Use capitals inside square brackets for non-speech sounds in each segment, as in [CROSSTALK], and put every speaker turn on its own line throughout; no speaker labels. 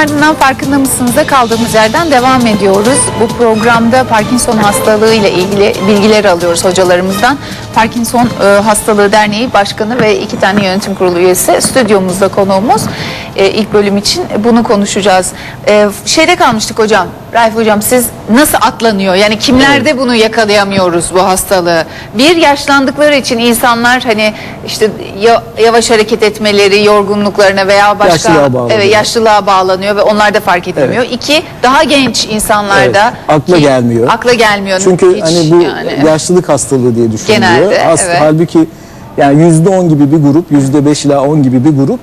ardından farkında mısınızda kaldığımız yerden devam ediyoruz. Bu programda Parkinson hastalığı ile ilgili bilgiler alıyoruz hocalarımızdan. Parkinson e, Hastalığı Derneği Başkanı ve iki tane yönetim kurulu üyesi stüdyomuzda konuğumuz. E, ilk bölüm için bunu konuşacağız. E, şeyde kalmıştık hocam. Raif hocam siz nasıl atlanıyor? Yani kimlerde bunu yakalayamıyoruz bu hastalığı? Bir yaşlandıkları için insanlar hani işte ya- yavaş hareket etmeleri, yorgunluklarına veya başka
Yaşlılığa bağlanıyor.
evet yaşlılığa bağlanıyor ve onlar da fark edilmiyor. İki daha genç insanlarda
Evet, akla
ki-
gelmiyor.
Akla gelmiyor.
Çünkü
Hiç
hani bu
yani.
yaşlılık hastalığı diye düşünülüyor.
Genelde, evet.
Halbuki yani yüzde on gibi bir grup, yüzde beş ila on gibi bir grup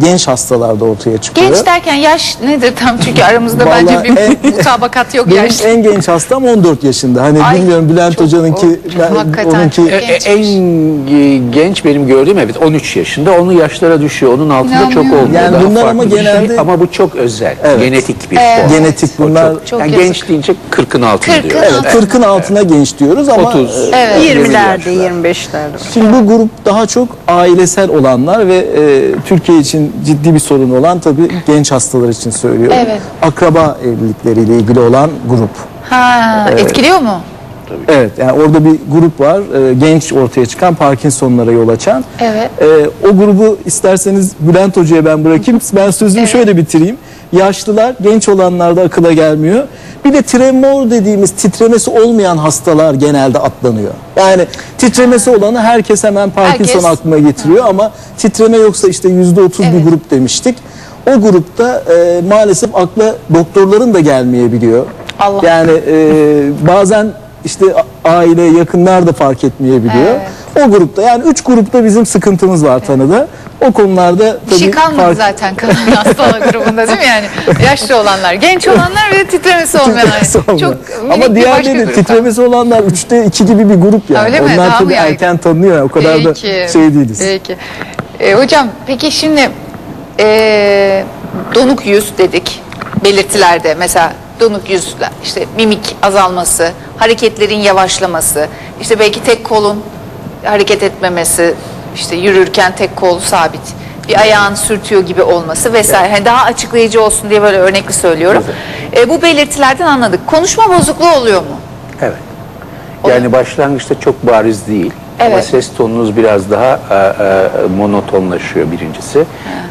genç hastalarda ortaya çıkıyor.
Genç derken yaş nedir tam çünkü aramızda
Vallahi
bence bir
en-
mutabakat yok
Benim
yaş.
en genç hastam 14 yaşında. Hani
Ay,
bilmiyorum Bülent
çok-
Hoca'nınki,
o-
ben-
hakikaten
onunki
çok
E, e, en genç benim gördüğüm evet 13 yaşında. Onun yaşlara düşüyor. Onun altında çok
İnanmıyorum.
olmuyor.
Yani
Daha
bunlar
farklı
ama
bir şey.
genelde-
ama bu çok özel.
Evet.
Genetik bir
Evet.
form.
Genetik
O
bunlar-
Çok,
Çok
yani
yazık.
genç deyince 40'ın altını
40'ın
diyor.
altı.
evet, 40'ın altına genç diyoruz ama
30.
e,
Evet.
20'lerde,
yaşlar.
25'lerde.
Şimdi bu grup daha çok ailesel olanlar ve e, Türkiye için ciddi bir sorun olan tabii genç hastalar için söylüyorum.
Evet.
Akraba evlilikleriyle ilgili olan grup.
Ha, etkiliyor mu?
Evet yani orada bir grup var e, genç ortaya çıkan Parkinson'lara yol açan.
Evet.
E, o grubu isterseniz Bülent Hoca'ya ben bırakayım. Ben sözümü
Evet.
şöyle bitireyim. Yaşlılar genç olanlarda akıla gelmiyor. Bir de tremor dediğimiz titremesi olmayan hastalar genelde atlanıyor. Yani titremesi olanı herkes hemen Parkinson
Herkes.
aklına getiriyor ama titreme yoksa işte yüzde otuz
Evet.
bir grup demiştik. O grupta e, maalesef akla doktorların da gelmeyebiliyor.
Allah.
Yani e, bazen işte aile yakınlar da fark etmeyebiliyor. O grupta yani üç grupta bizim sıkıntımız var tanıda. O konularda
Bir şey
tabii
kalmadı
fark-
zaten kadın hastalığı [LAUGHS] grubunda değil mi yani? Yaşlı olanlar, genç olanlar ve titremesi olmayanlar.
Titremesi olmayan.
Çok minik
Ama
bir başka
diğerleri
grup.
titremesi olanlar üçte iki gibi bir grup yani.
Öyle mi?
Onlar
Daha
tabii
yaygın?
erken tanınıyor. O kadar da şey değiliz.
Peki. Ee, hocam peki şimdi ee, donuk yüz dedik belirtilerde mesela donuk yüz işte mimik azalması, hareketlerin yavaşlaması, işte belki tek kolun hareket etmemesi, işte yürürken tek kol sabit, bir ayağın sürtüyor gibi olması vesaire. Hani daha açıklayıcı olsun diye böyle örnekli söylüyorum. Ee, bu belirtilerden anladık. Konuşma bozukluğu oluyor mu?
Evet. Yani başlangıçta çok bariz değil. Ama
Evet.
ses tonunuz biraz daha e, e, monotonlaşıyor birincisi.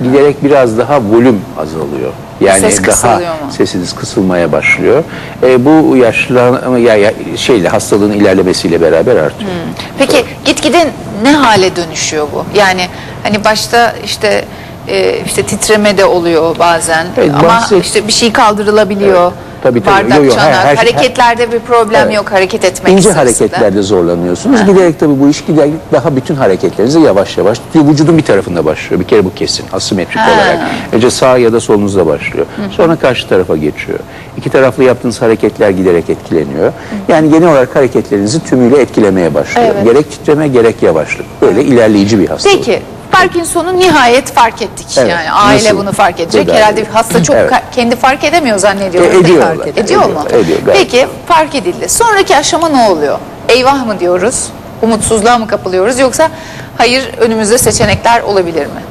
Giderek biraz daha volüm azalıyor. Yani
Ses
daha
mu?
sesiniz kısılmaya başlıyor. E, bu yaşlan ya, ya şeyle hastalığın ilerlemesiyle beraber artıyor.
Peki gitgide ne hale dönüşüyor bu? Yani hani başta işte e, işte titreme de oluyor bazen
Evet,
ama
bahset-
işte bir şey kaldırılabiliyor.
Evet, tabii, tabii.
Bardak,
Yo, yo,
çanak,
her- her-
hareketlerde bir problem
Evet.
yok hareket etmek
İnce
sırasında.
hareketlerde zorlanıyorsunuz. Giderek tabii bu iş giderek daha bütün hareketlerinizi yavaş yavaş. Vücudun bir tarafında başlıyor. Bir kere bu kesin. Asimetrik
Ha.
olarak. Önce sağ ya da solunuzda başlıyor. Sonra karşı tarafa geçiyor. İki taraflı yaptığınız hareketler giderek etkileniyor. Yani genel olarak hareketlerinizi tümüyle etkilemeye başlıyor.
Evet.
Gerek titreme gerek yavaşlık. Böyle ilerleyici bir hastalık.
Peki Parkinson'u nihayet fark ettik.
Evet.
Yani aile
Nasıl?
bunu fark edecek.
Tedavi.
Herhalde hasta çok
Evet.
kendi fark edemiyor zannediyorum.
E.
Fark ediyor, ediyor mu?
Ediyor, ediyor.
Peki fark edildi. Sonraki aşama ne oluyor? Eyvah mı diyoruz? Umutsuzluğa mı kapılıyoruz? Yoksa hayır önümüzde seçenekler olabilir mi?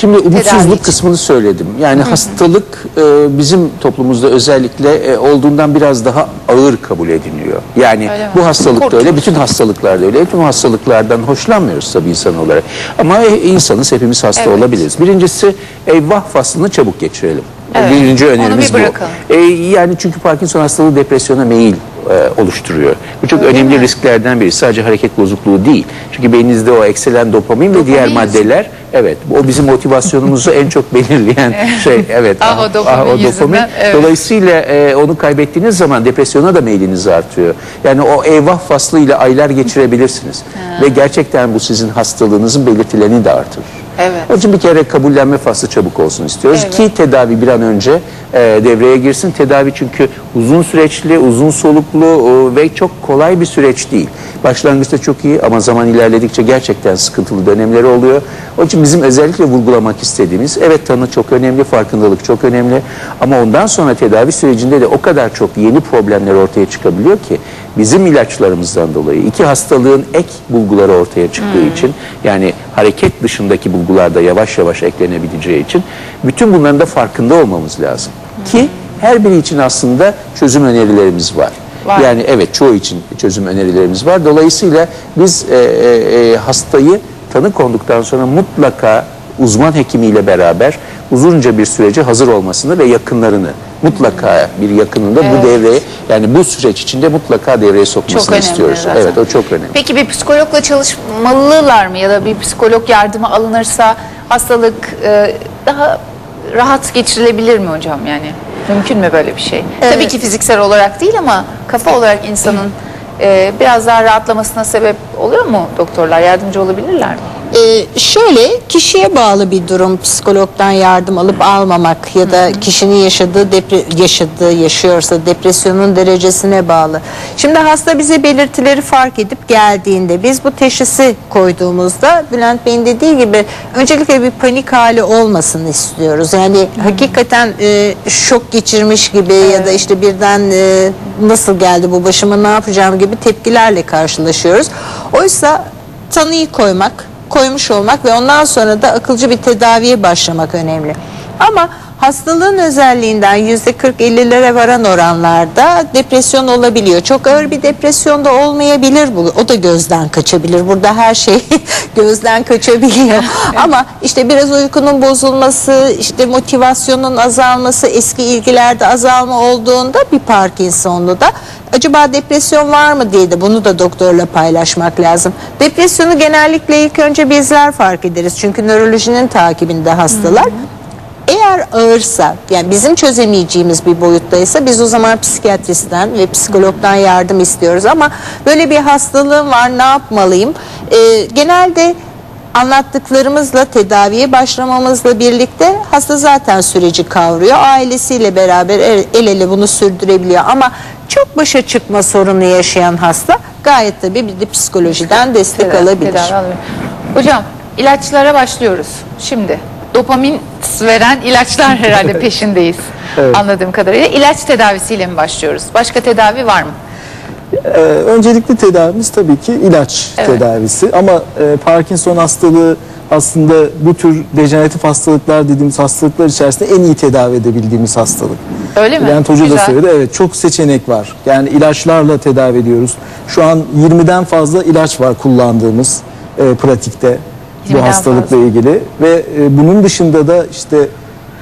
Şimdi
Tedavi için.
umutsuzluk kısmını söyledim. Yani hastalık e, bizim toplumumuzda özellikle e, olduğundan biraz daha ağır kabul ediliyor. Yani
Öyle mi?
bu hastalık da öyle, bütün hastalıklarda öyle. Tüm hastalıklardan hoşlanmıyoruz tabii insan olarak. Ama e, insanız, hepimiz hasta
Evet.
olabiliriz. Birincisi eyvah faslını çabuk geçirelim.
Evet.
Birinci önerimiz
bir
bu. E, yani çünkü Parkinson hastalığı depresyona meyil e, oluşturuyor. Bu çok önemli
mi?
risklerden biri. Sadece hareket bozukluğu değil. Çünkü beyninizde o ekselen dopamin ve diğer
Dopamin
maddeler evet o bizim motivasyonumuzu en çok belirleyen [LAUGHS] şey evet
Ah, o dopamin yüzünden, evet.
Dolayısıyla e, onu kaybettiğiniz zaman depresyona da meyliniz artıyor. Yani o eyvah faslıyla aylar geçirebilirsiniz. Ve gerçekten bu sizin hastalığınızın belirtilerini de artırır.
Evet.
Onun için bir kere kabullenme faslı çabuk olsun istiyoruz
Evet.
ki tedavi bir an önce e, devreye girsin. Tedavi çünkü uzun süreçli, uzun soluklu e, ve çok kolay bir süreç değil. Başlangıçta çok iyi ama zaman ilerledikçe gerçekten sıkıntılı dönemleri oluyor. Onun için bizim özellikle vurgulamak istediğimiz evet tanı çok önemli, farkındalık çok önemli ama ondan sonra tedavi sürecinde de o kadar çok yeni problemler ortaya çıkabiliyor ki bizim ilaçlarımızdan dolayı iki hastalığın ek bulguları ortaya çıktığı için yani hareket dışındaki bulgular da yavaş yavaş eklenebileceği için bütün bunların da farkında olmamız lazım. Ki her biri için aslında çözüm önerilerimiz var.
Var.
Yani evet çoğu için çözüm önerilerimiz var. Dolayısıyla biz e, e, e, hastayı tanı konduktan sonra mutlaka uzman hekimiyle beraber uzunca bir sürece hazır olmasını ve yakınlarını mutlaka bir yakınında bu devreye yani bu süreç içinde mutlaka devreye sokmasını
Çok
istiyoruz.
zaten.
Evet o çok önemli.
Peki bir psikologla çalışmalılar mı ya da bir psikolog yardımı alınırsa hastalık e, daha rahat geçirilebilir mi hocam yani? Mümkün mü böyle bir şey? Tabii ki fiziksel olarak değil ama kafa olarak insanın e, biraz daha rahatlamasına sebep oluyor mu doktorlar? Yardımcı olabilirler mi?
Ee, şöyle kişiye bağlı bir durum psikologdan yardım alıp almamak ya da kişinin yaşadığı depre yaşadığı yaşıyorsa depresyonun derecesine bağlı. Şimdi hasta bize belirtileri fark edip geldiğinde biz bu teşhisi koyduğumuzda Bülent Bey'in dediği gibi öncelikle bir panik hali olmasın istiyoruz. Yani hakikaten e, şok geçirmiş gibi ya da işte birden e, nasıl geldi bu başıma ne yapacağım gibi tepkilerle karşılaşıyoruz. Oysa tanıyı koymak, koymuş olmak ve ondan sonra da akılcı bir tedaviye başlamak önemli. Ama hastalığın özelliğinden yüzde 40-50'lere varan oranlarda depresyon olabiliyor. Çok ağır bir depresyonda olmayabilir bu. O da gözden kaçabilir. Burada her şey [LAUGHS] gözden kaçabiliyor. [LAUGHS] Ama işte biraz uykunun bozulması, işte motivasyonun azalması, eski ilgilerde azalma olduğunda bir Parkinson'lu da acaba depresyon var mı diye de bunu da doktorla paylaşmak lazım. Depresyonu genellikle ilk önce bizler fark ederiz. Çünkü nörolojinin takibinde hastalar. Eğer ağırsa yani bizim çözemeyeceğimiz bir boyuttaysa biz o zaman psikiyatristten ve psikologdan yardım istiyoruz ama böyle bir hastalığım var ne yapmalıyım? Ee, genelde anlattıklarımızla tedaviye başlamamızla birlikte hasta zaten süreci kavruyor. Ailesiyle beraber el, el ele bunu sürdürebiliyor ama çok başa çıkma sorunu yaşayan hasta gayet tabii bir de psikolojiden destek
Tedavi-
alabilir.
tedavi. Hocam ilaçlara başlıyoruz şimdi. Dopamin veren ilaçlar herhalde [LAUGHS] peşindeyiz.
Evet.
Anladığım kadarıyla. ilaç tedavisiyle mi başlıyoruz? Başka tedavi var mı?
Ee, öncelikli tedavimiz tabii ki ilaç
Evet.
tedavisi ama e, Parkinson hastalığı aslında bu tür dejeneratif hastalıklar dediğimiz hastalıklar içerisinde en iyi tedavi edebildiğimiz hastalık.
Öyle mi?
Bülent Hoca da
Güzel.
söyledi. Evet çok seçenek var. Yani ilaçlarla tedavi ediyoruz. Şu an 20'den fazla ilaç var kullandığımız e, pratikte
20'den
bu hastalıkla
fazla.
ilgili ve e, bunun dışında da işte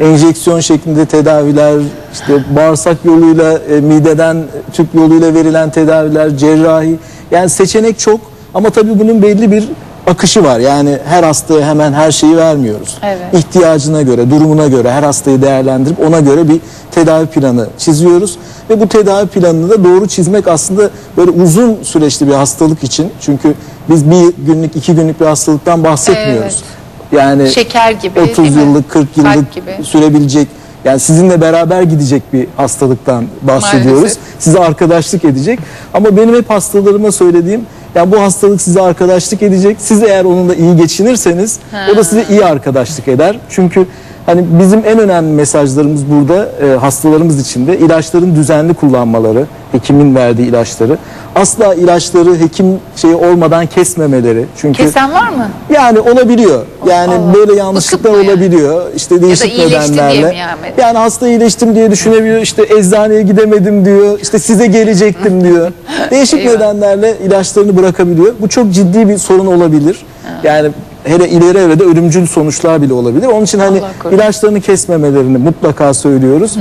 enjeksiyon şeklinde tedaviler, işte bağırsak yoluyla, e, mideden tüp yoluyla verilen tedaviler, cerrahi. Yani seçenek çok ama tabii bunun belli bir akışı var. Yani her hastaya hemen her şeyi vermiyoruz.
Evet.
İhtiyacına göre, durumuna göre her hastayı değerlendirip ona göre bir tedavi planı çiziyoruz. Ve bu tedavi planını da doğru çizmek aslında böyle uzun süreçli bir hastalık için. Çünkü biz bir günlük, iki günlük bir hastalıktan bahsetmiyoruz. Yani
Şeker gibi,
30
değil mi?
yıllık, 40
Kalp
yıllık
gibi.
sürebilecek yani sizinle beraber gidecek bir hastalıktan bahsediyoruz.
Maalesef.
Size arkadaşlık edecek. Ama benim hep hastalarıma söylediğim ya bu hastalık size arkadaşlık edecek. Siz eğer onunla iyi geçinirseniz o da size iyi arkadaşlık eder. Çünkü hani bizim en önemli mesajlarımız burada e, hastalarımız için de ilaçların düzenli kullanmaları, hekimin verdiği ilaçları. Asla ilaçları hekim şeyi olmadan kesmemeleri. Çünkü
Kesen var mı?
yani olabiliyor. Yani
Allah.
böyle yanlışlıklar
Bıkıp mı
olabiliyor. İşte değişik
iyileşti diye
nedenlerle.
yani?
Yani hasta iyileştim diye düşünebiliyor. İşte eczaneye gidemedim diyor. İşte size gelecektim diyor. [LAUGHS] Değişik
Eyvah.
nedenlerle ilaçlarını bırakabiliyor. Bu çok ciddi bir sorun olabilir. Yani hele ileri evrede ölümcül sonuçlar bile olabilir. Onun için hani ilaçlarını kesmemelerini mutlaka söylüyoruz.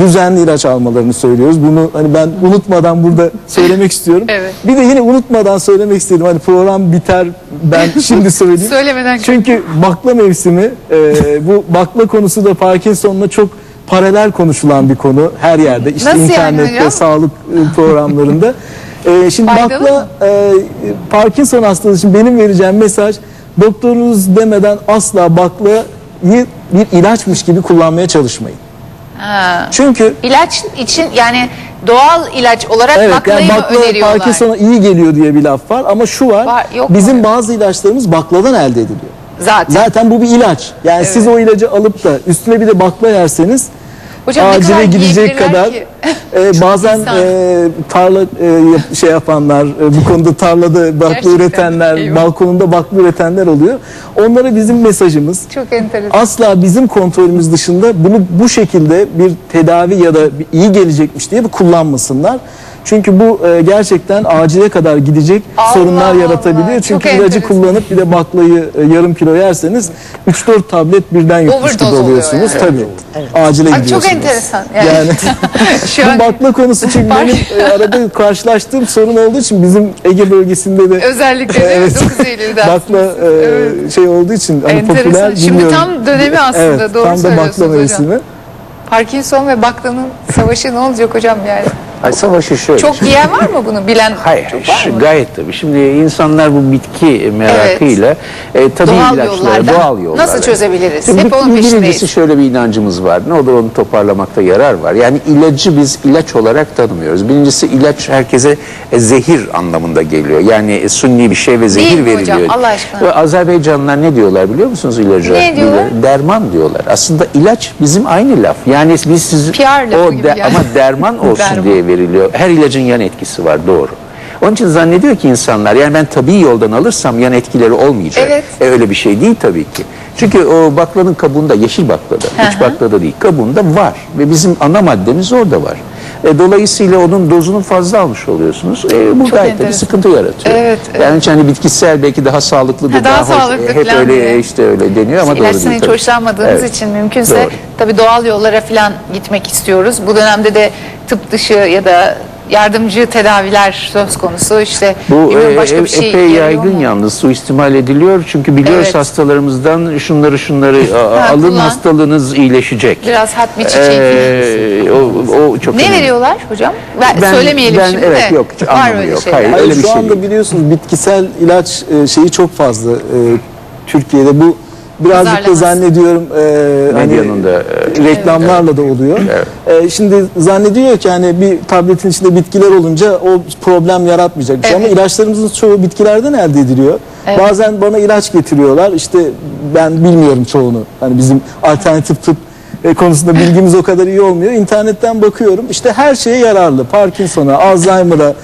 Düzenli ilaç almalarını söylüyoruz. Bunu hani ben unutmadan burada [LAUGHS] söylemek istiyorum.
Evet.
Bir de yine unutmadan söylemek istedim. Hani program biter ben [LAUGHS] şimdi söyleyeyim.
Söylemeden
Çünkü bakla mevsimi e, bu bakla konusu da Parkinson'la çok paralel konuşulan bir konu her yerde. İşte
Nasıl yani
internette,
hocam?
sağlık e, programlarında. [LAUGHS] E, şimdi
Faydalı
bakla e, Parkinson hastalığı için benim vereceğim mesaj doktorunuz demeden asla baklayı bir ilaçmış gibi kullanmaya çalışmayın.
Ha.
Çünkü
İlaç için yani doğal ilaç olarak
Evet
baklayı
yani
mı
bakla
öneriyorlar?
Parkinson'a iyi geliyor diye bir laf var ama şu var,
Var, yok
bizim
öyle?
bazı ilaçlarımız bakladan elde ediliyor.
Zaten.
Zaten bu bir ilaç. Yani siz o ilacı alıp da üstüne bir de bakla yerseniz
Hocam ne kadar
acile gidecek
yiyebilirler
kadar
ki?
e, [LAUGHS] bazen
insan.
e, tarla e, yap- şey yapanlar e, bu konuda tarlada bakla
Gerçekten
üretenler
eyvah.
balkonunda bakla üretenler oluyor. Onlara bizim mesajımız
Çok enteresan.
asla bizim kontrolümüz dışında bunu bu şekilde bir tedavi ya da bir iyi gelecekmiş diye bir kullanmasınlar. Çünkü bu e, gerçekten acile kadar gidecek
Allah
sorunlar
Allah.
yaratabiliyor.
Çok
Çünkü ilacı
enteresan.
kullanıp bir de baklayı e, yarım kilo yerseniz 3-4 tablet birden yutmuş gibi
Overdose oluyor
oluyorsunuz.
yani.
Tabii. Acile
Ay,
gidiyorsunuz.
çok enteresan. Yani,
Yani [LAUGHS]
şu
bu
an
bakla konusu çünkü benim e, arada karşılaştığım sorun olduğu için bizim Ege bölgesinde de [LAUGHS]
özellikle mi?
Evet.
9 Eylül'de [LAUGHS]
bakla e,
Evet.
şey olduğu için hani
Enteresan.
popüler
Şimdi
bilmiyorum.
tam dönemi aslında,
evet,
doğru
tam da
söylüyorsunuz
bakla
hocam.
mevsimi.
Parkinson ve baklanın savaşı ne olacak hocam yani?
Ay savaşı şöyle.
Çok bilen var mı bunu? Bilen [LAUGHS]
Hayır,
çok var mı?
gayet tabii. Şimdi insanlar bu bitki merakıyla e, tabii
Doğal
ilaçlara,
yollardan
doğal yollarla.
nasıl çözebiliriz?
Şimdi
Hep onun peşindeyiz.
Birincisi şöyle bir inancımız var. Ne olur onu toparlamakta yarar var. Yani ilacı biz ilaç olarak tanımıyoruz. Birincisi ilaç herkese e, zehir anlamında geliyor. Yani e, sunni bir şey ve zehir
Değil mi
veriliyor.
hocam? Allah aşkına.
Ve Azerbaycanlılar ne diyorlar biliyor musunuz ilaca?
Ne diyorlar?
Derman diyorlar. Aslında ilaç bizim aynı laf. Yani biz siz
PR lafı
o
gibi yani.
ama derman [LAUGHS] olsun diye veriliyor. Her ilacın yan etkisi var doğru. Onun için zannediyor ki insanlar yani ben tabii yoldan alırsam yan etkileri olmayacak.
Evet.
E, öyle bir şey değil tabii ki. Çünkü o baklanın kabuğunda yeşil baklada, iç baklada değil kabuğunda var ve bizim ana maddemiz orada var. E, dolayısıyla onun dozunu fazla almış oluyorsunuz. E, bu gayet de bir sıkıntı yaratıyor.
Evet,
Yani hiç hani bitkisel belki daha sağlıklıdır,
Ha, daha
hoş-
sağlıklı
hep
falan
öyle
diye.
işte öyle deniyor ama doğru
İlaçtan
değil
hiç hoşlanmadığımız
Evet.
için mümkünse
Doğru.
tabii doğal yollara falan gitmek istiyoruz. Bu dönemde de tıp dışı ya da yardımcı tedaviler söz konusu. İşte
Bu e,
başka
e-
bir şey
epey yaygın
mu?
yalnız suistimal ediliyor. Çünkü biliyoruz
Evet.
hastalarımızdan şunları şunları [LAUGHS] a-
Ha,
alın
kullan.
hastalığınız iyileşecek.
Biraz hatmi çiçeği
Ee, o, o çok
Ne
önemli.
veriyorlar hocam? Ben,
Ben-
söylemeyelim
ben-
şimdi
evet,
de.
yok, hiç
Var
anlamı
öyle
yok.
şeyler.
Hayır,
Hayır,
öyle bir
şu
şey
anda
değil.
biliyorsunuz bitkisel ilaç e, şeyi çok fazla e, Türkiye'de. Bu birazcık da
Pazarlaması.
zannediyorum e,
Medyanın da, e,
reklamlarla da oluyor. E, şimdi zannediyor ki hani bir tabletin içinde bitkiler olunca o problem yaratmayacak bir şey.
Evet.
ama ilaçlarımızın çoğu bitkilerden elde ediliyor.
Evet.
Bazen bana ilaç getiriyorlar. İşte ben bilmiyorum çoğunu. Hani bizim alternatif tıp e, konusunda bilgimiz o kadar iyi olmuyor. İnternetten bakıyorum. İşte her şeye yararlı. Parkinson'a, Alzheimer'a,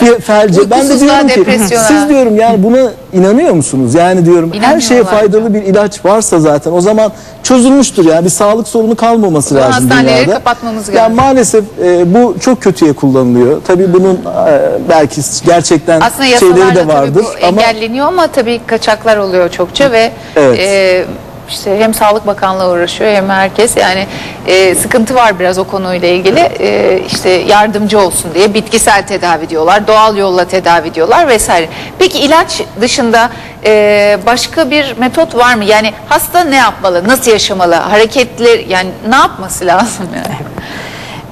fe- felce. Ben de diyorum ki siz diyorum yani buna inanıyor musunuz? Yani diyorum her şeye faydalı bir ilaç varsa zaten o zaman çözülmüştür yani bir sağlık sorunu kalmaması lazım
hastaneleri
dünyada.
kapatmamız
Yani
gerekiyor.
maalesef e, bu çok kötüye kullanılıyor. Tabii bunun e, belki gerçekten
Aslında
şeyleri
yasalarla
de
tabii
vardır
bu
ama
engelleniyor ama tabii kaçaklar oluyor çokça ve
Evet.
e, işte hem Sağlık Bakanlığı uğraşıyor hem herkes yani e, sıkıntı var biraz o konuyla ilgili E, işte yardımcı olsun diye bitkisel tedavi diyorlar doğal yolla tedavi diyorlar vesaire. Peki ilaç dışında e, başka bir metot var mı? Yani hasta ne yapmalı? Nasıl yaşamalı? Hareketler yani ne yapması [LAUGHS] lazım yani?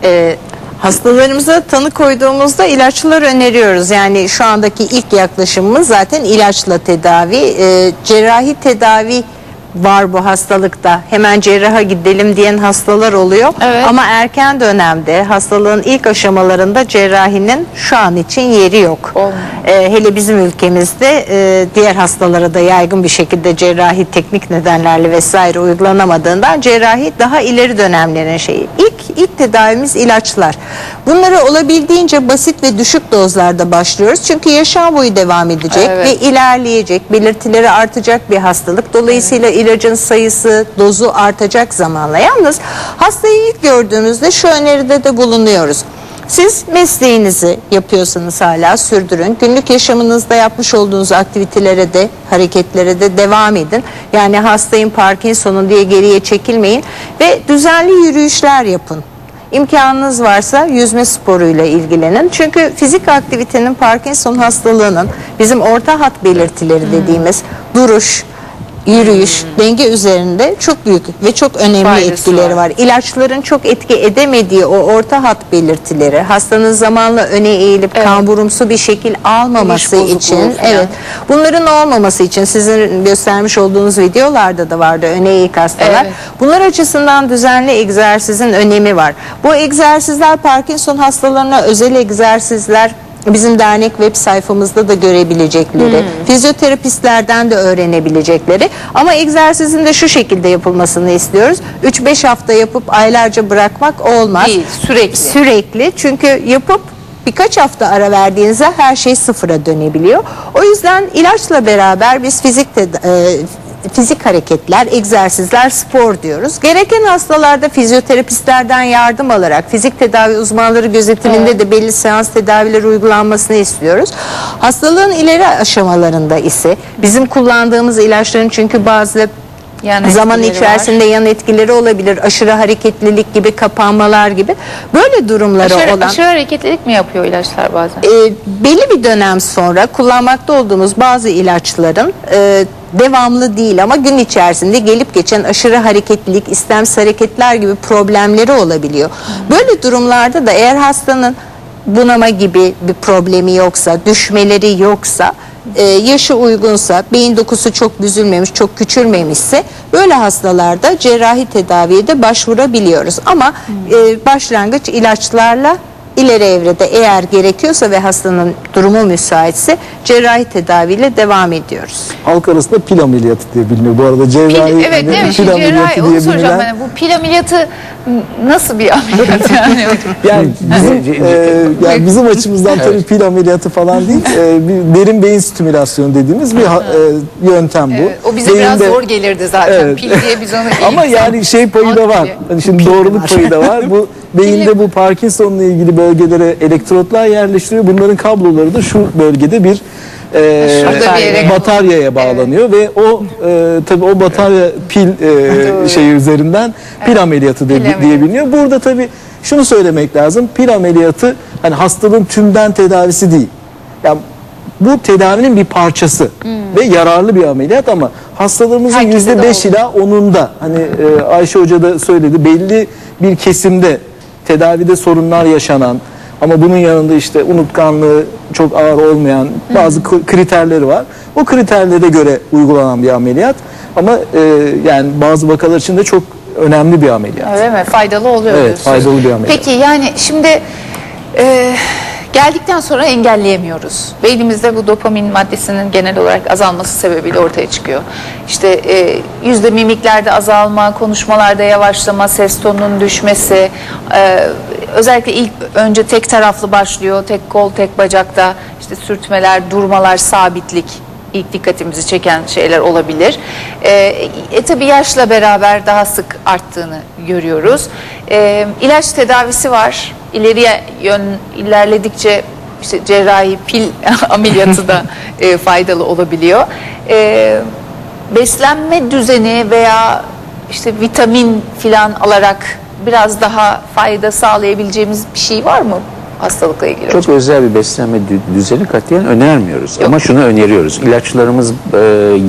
Ee, hastalarımıza tanı koyduğumuzda ilaçlar öneriyoruz. Yani şu andaki ilk yaklaşımımız zaten ilaçla tedavi. Ee, cerrahi tedavi var bu hastalıkta. Hemen cerraha gidelim diyen hastalar oluyor.
Evet.
Ama erken dönemde hastalığın ilk aşamalarında cerrahinin şu an için yeri yok.
Olmuyor.
Ee, hele bizim ülkemizde e, diğer hastalara da yaygın bir şekilde cerrahi teknik nedenlerle vesaire uygulanamadığından cerrahi daha ileri dönemlerin şeyi. İlk ilk tedavimiz ilaçlar. Bunları olabildiğince basit ve düşük dozlarda başlıyoruz. Çünkü yaşam boyu devam edecek
Evet.
ve ilerleyecek, belirtileri artacak bir hastalık. Dolayısıyla ilacın sayısı, dozu artacak zamanla. Yalnız hastayı ilk gördüğümüzde şu öneride de bulunuyoruz. Siz mesleğinizi yapıyorsanız hala sürdürün. Günlük yaşamınızda yapmış olduğunuz aktivitelere de, hareketlere de devam edin. Yani hastayım Parkinson'un diye geriye çekilmeyin ve düzenli yürüyüşler yapın. İmkanınız varsa yüzme sporuyla ilgilenin. Çünkü fizik aktivitenin Parkinson hastalığının bizim orta hat belirtileri dediğimiz duruş, yürüyüş, denge üzerinde çok büyük ve çok önemli
Faydası
etkileri
var.
var. İlaçların çok etki edemediği o orta hat belirtileri, hastanın zamanla öne eğilip
Evet.
kamburumsu bir şekil almaması için,
falan.
evet, bunların olmaması için sizin göstermiş olduğunuz videolarda da vardı öne eğik hastalar.
Evet.
Bunlar açısından düzenli egzersizin önemi var. Bu egzersizler Parkinson hastalarına özel egzersizler bizim dernek web sayfamızda da görebilecekleri,
Hmm.
fizyoterapistlerden de öğrenebilecekleri ama egzersizin de şu şekilde yapılmasını istiyoruz. 3-5 hafta yapıp aylarca bırakmak olmaz.
Değil, sürekli.
Sürekli çünkü yapıp birkaç hafta ara verdiğinizde her şey sıfıra dönebiliyor. O yüzden ilaçla beraber biz fizik e, fizik hareketler, egzersizler, spor diyoruz. Gereken hastalarda fizyoterapistlerden yardım alarak fizik tedavi uzmanları gözetiminde de belli seans tedavileri uygulanmasını istiyoruz. Hastalığın ileri aşamalarında ise bizim kullandığımız ilaçların çünkü bazı
Yan
zaman içerisinde yan etkileri olabilir. Aşırı hareketlilik gibi, kapanmalar gibi. Böyle durumları
Aşırı,
olan
aşırı hareketlilik mi yapıyor ilaçlar bazen?
e, belli bir dönem sonra kullanmakta olduğumuz bazı ilaçların e, devamlı değil ama gün içerisinde gelip geçen aşırı hareketlilik, istemsiz hareketler gibi problemleri olabiliyor. Böyle durumlarda da eğer hastanın bunama gibi bir problemi yoksa, düşmeleri yoksa, e, yaşı uygunsa, beyin dokusu çok büzülmemiş, çok küçülmemişse böyle hastalarda cerrahi tedaviye de başvurabiliyoruz. Ama e, başlangıç ilaçlarla İleri evrede eğer gerekiyorsa ve hastanın durumu müsaitse cerrahi tedaviyle devam ediyoruz.
Halk arasında pil ameliyatı diye biliniyor. Bu arada cerrahi
Pil, evet
hani
değil mi?
pil
cerrahi onu
diye
soracağım
bilinen-
ben. Bu pil ameliyatı nasıl bir ameliyat [LAUGHS] yani?
Yani bizim e, yani bizim açımızdan tabii pil ameliyatı falan değil, e, bir derin beyin stimülasyonu dediğimiz bir ha- e, yöntem bu.
Evet, o bize biraz
Beyinde-
zor gelirdi zaten.
Evet.
Pil diye biz onu
Ama yani şey payı da var. Hani şimdi doğruluk payı da var. Bu [LAUGHS] beyinde bu Parkinson'la ilgili bölgelere elektrotlar yerleştiriyor. Bunların kabloları da şu bölgede bir e, bataryaya bağlanıyor ve o e, tabii o batarya pil e, şeyi üzerinden pil ameliyatı de-
Pil ameliyatı.
diye biliniyor. Burada tabii şunu söylemek lazım. Pil ameliyatı hani hastalığın tümden tedavisi değil. Yani bu tedavinin bir parçası ve yararlı bir ameliyat ama hastalığımızın
Hmm.
Yüzde
de
beş ila onunda hani e, Ayşe Hoca da söyledi belli bir kesimde tedavide sorunlar yaşanan ama bunun yanında işte unutkanlığı çok ağır olmayan bazı kriterleri var. O kriterlere göre uygulanan bir ameliyat ama e, yani bazı vakalar için de çok önemli bir ameliyat.
Öyle mi? Faydalı oluyor
Evet,
diyorsun.
faydalı bir ameliyat.
Peki yani şimdi e, geldikten sonra engelleyemiyoruz. Beynimizde bu dopamin maddesinin genel olarak azalması sebebiyle ortaya çıkıyor. İşte e, yüzde mimiklerde azalma, konuşmalarda yavaşlama, ses tonunun düşmesi, e, özellikle ilk önce tek taraflı başlıyor, tek kol, tek bacakta işte sürtmeler, durmalar, sabitlik ilk dikkatimizi çeken şeyler olabilir. E, e, tabii yaşla beraber daha sık arttığını görüyoruz. E, ilaç tedavisi var. İleriye yön ilerledikçe işte cerrahi pil [LAUGHS] ameliyatı da e, faydalı olabiliyor. E, beslenme düzeni veya işte vitamin filan alarak biraz daha fayda sağlayabileceğimiz bir şey var mı hastalıkla ilgili?
Çok özel bir beslenme dü- düzeni katiyen önermiyoruz. Ama şunu öneriyoruz. İlaçlarımız e,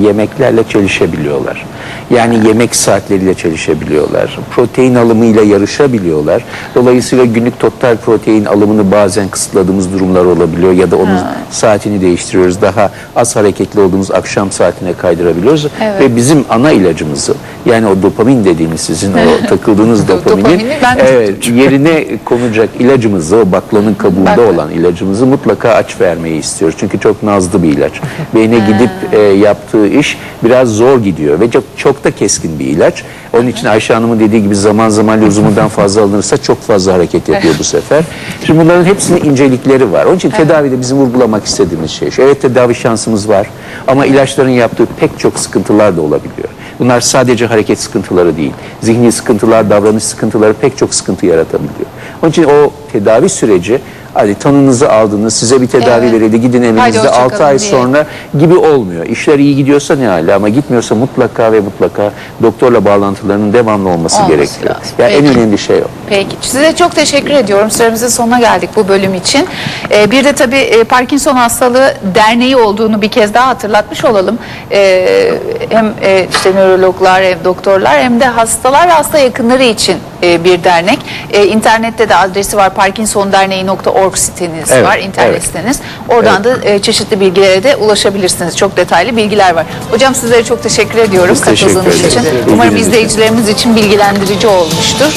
yemeklerle çelişebiliyorlar. Yani yemek saatleriyle çelişebiliyorlar. Protein alımıyla yarışabiliyorlar. Dolayısıyla günlük total protein alımını bazen kısıtladığımız durumlar olabiliyor ya da onun saatini değiştiriyoruz. Daha az hareketli olduğumuz akşam saatine kaydırabiliyoruz.
Evet.
Ve bizim ana ilacımızı yani o dopamin dediğimiz sizin o [LAUGHS] takıldığınız dopaminin evet, yerine konacak ilacımızı o [LAUGHS] baklanın kabuğunda olan ilacımızı mutlaka aç vermeyi istiyoruz. Çünkü çok nazlı bir ilaç. [LAUGHS] Beyne gidip e, yaptığı iş biraz zor gidiyor ve çok çok da keskin bir ilaç. Onun için Ayşe Hanım'ın dediği gibi zaman zaman lüzumundan [LAUGHS] fazla alınırsa çok fazla hareket yapıyor bu [LAUGHS] sefer. Şimdi bunların hepsinin incelikleri var. Onun için tedavide bizim vurgulamak istediğimiz şey şu. Evet tedavi şansımız var ama ilaçların yaptığı pek çok sıkıntılar da olabiliyor. Bunlar sadece hareket sıkıntıları değil. Zihni sıkıntılar, davranış sıkıntıları pek çok sıkıntı yaratabiliyor. Onun için o tedavi süreci Hadi tanınızı aldınız, size bir tedavi
Evet.
verildi, gidin evinizde
hoşça
6
kalın
ay
diye.
sonra gibi olmuyor. İşler iyi gidiyorsa ne hala ama gitmiyorsa mutlaka ve mutlaka doktorla bağlantılarının devamlı olması,
Olması
gerekiyor.
lazım.
Yani en
Peki.
önemli şey o.
Peki. Size çok teşekkür ediyorum. Süremizin sonuna geldik bu bölüm için. Ee, bir de tabii e, Parkinson Hastalığı Derneği olduğunu bir kez daha hatırlatmış olalım. Ee, hem e, işte nörologlar hem doktorlar hem de hastalar hasta yakınları için e, bir dernek. E, internette de adresi var. parkinsonderneği.org siteniz
Evet,
var. internet
evet.
siteniz. Oradan da e, çeşitli bilgilere de ulaşabilirsiniz. Çok detaylı bilgiler var. Hocam sizlere çok teşekkür
teşekkür
katıldığınız için. Umarım izleyicilerimiz için bilgilendirici olmuştur.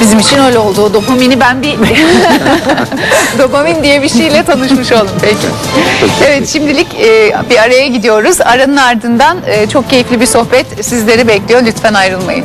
Bizim için öyle oldu. O dopamini ben bir [LAUGHS] dopamin diye bir şeyle tanışmış oldum. Peki. Evet şimdilik e, bir araya gidiyoruz. Aranın ardından e, çok keyifli bir sohbet sizleri bekliyor. Lütfen ayrılmayın.